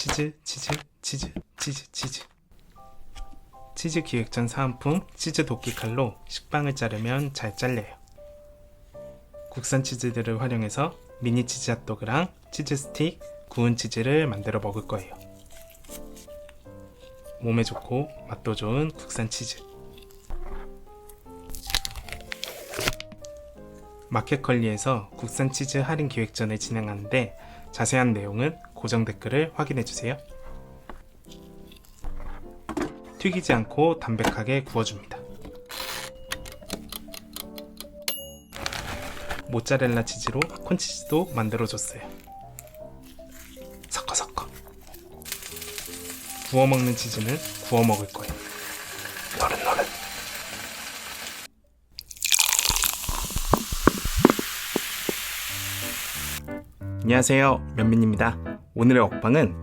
치즈 치즈 치즈 치즈 치즈 치즈 기획전 사은품 치즈 도끼 칼로 식빵을 자르면 잘 잘려요. 국산 치즈들을 활용해서 미니 치즈 핫도그랑 치즈 스틱, 구운 치즈를 만들어 먹을 거예요. 몸에 좋고 맛도 좋은 국산 치즈. 마켓컬리에서 국산 치즈 할인 기획전을 진행하는데 자세한 내용은 고정 댓글을 확인해 주세요. 튀기지 않고 담백하게 구워줍니다. 모짜렐라 치즈로 콘치즈도 만들어줬어요. 섞어 섞어. 구워 먹는 치즈는 구워 먹을 거예요. 노릇 노릇. 안녕하세요 면민입니다 오늘의 먹방은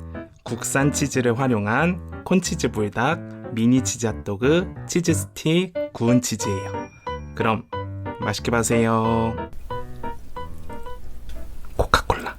국산 치즈를 활용한 콘치즈 불닭 미니 치즈 핫도그 치즈 스틱 구운 치즈예요. 그럼 맛있게 봐세요. 코카콜라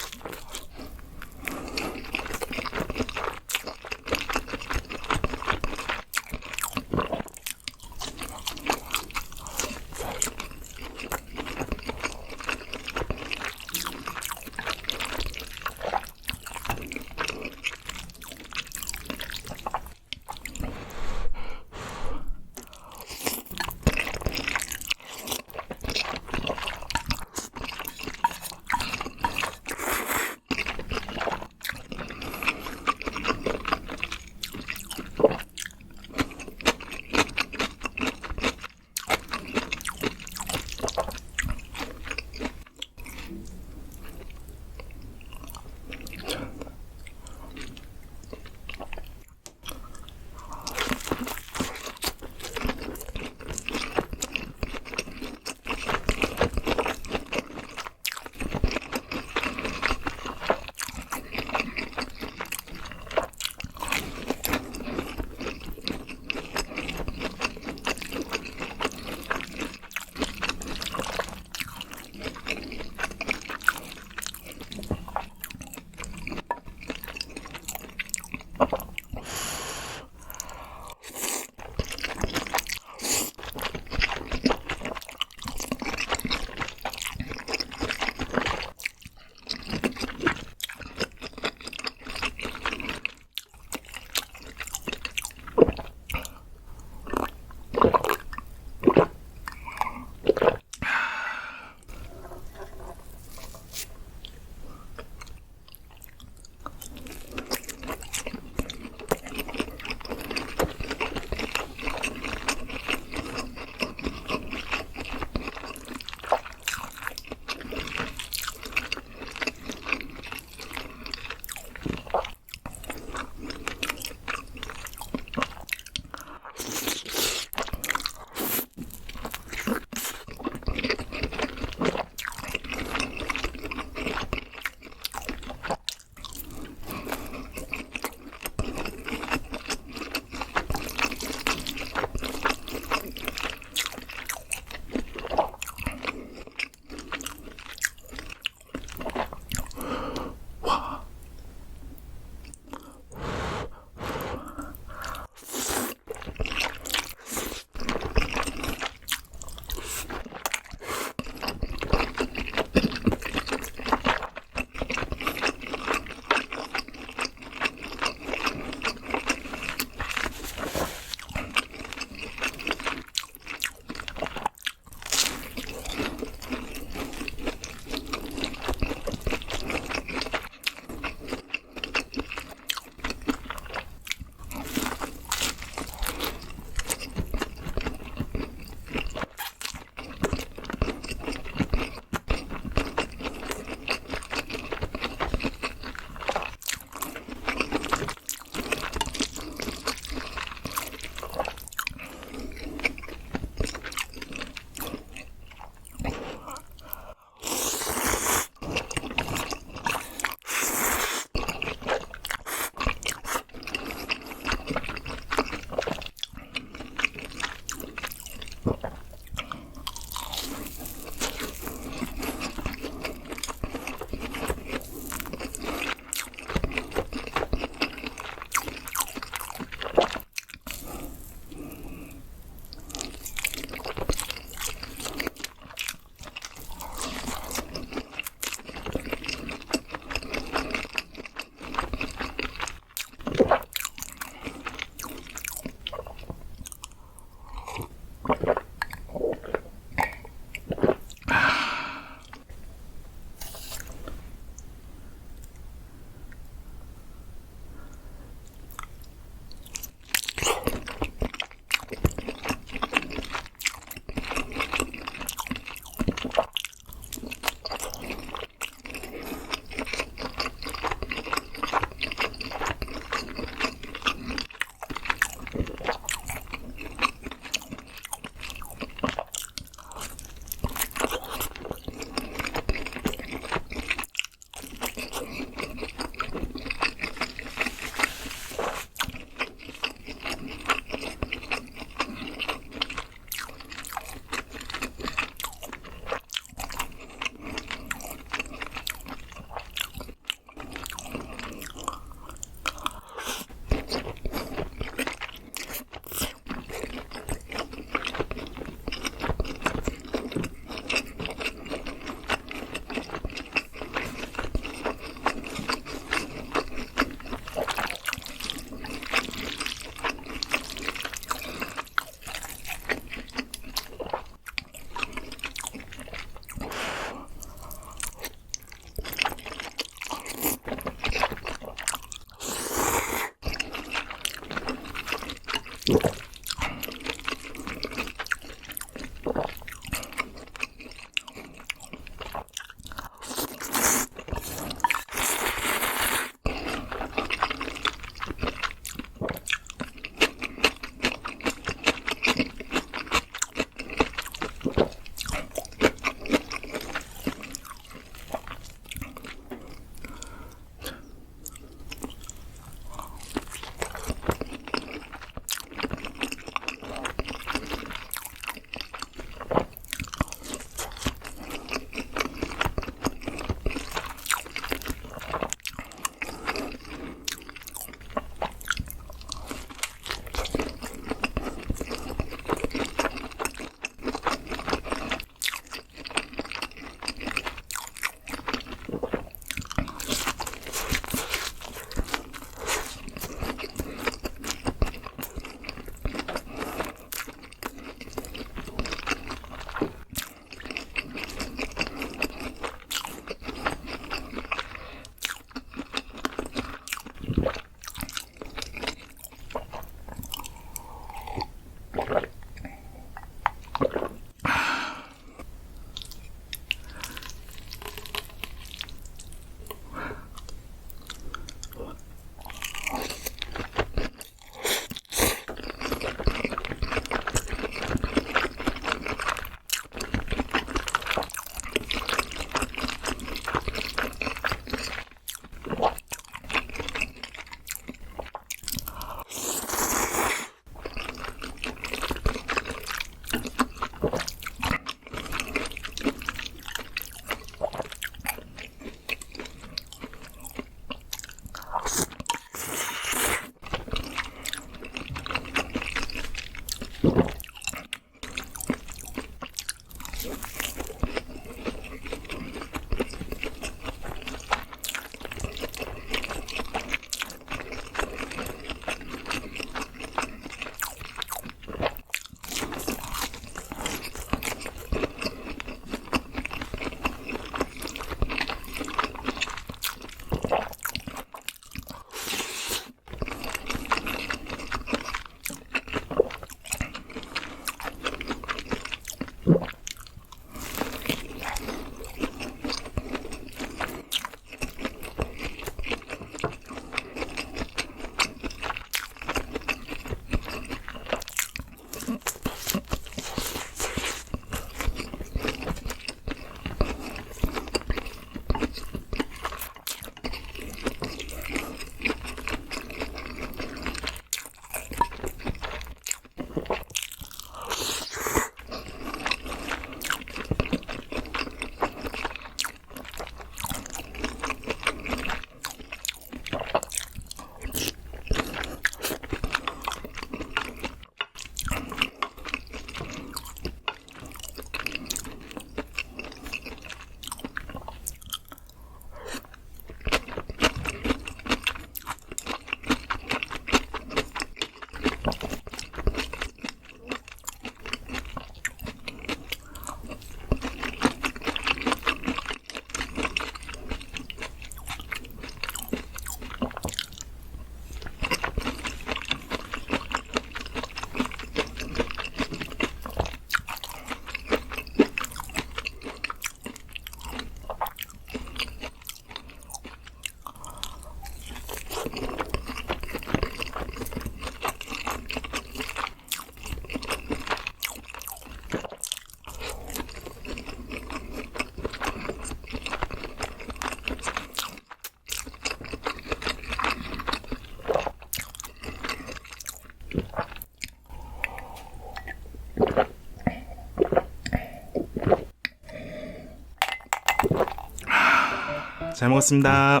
잘 먹었습니다.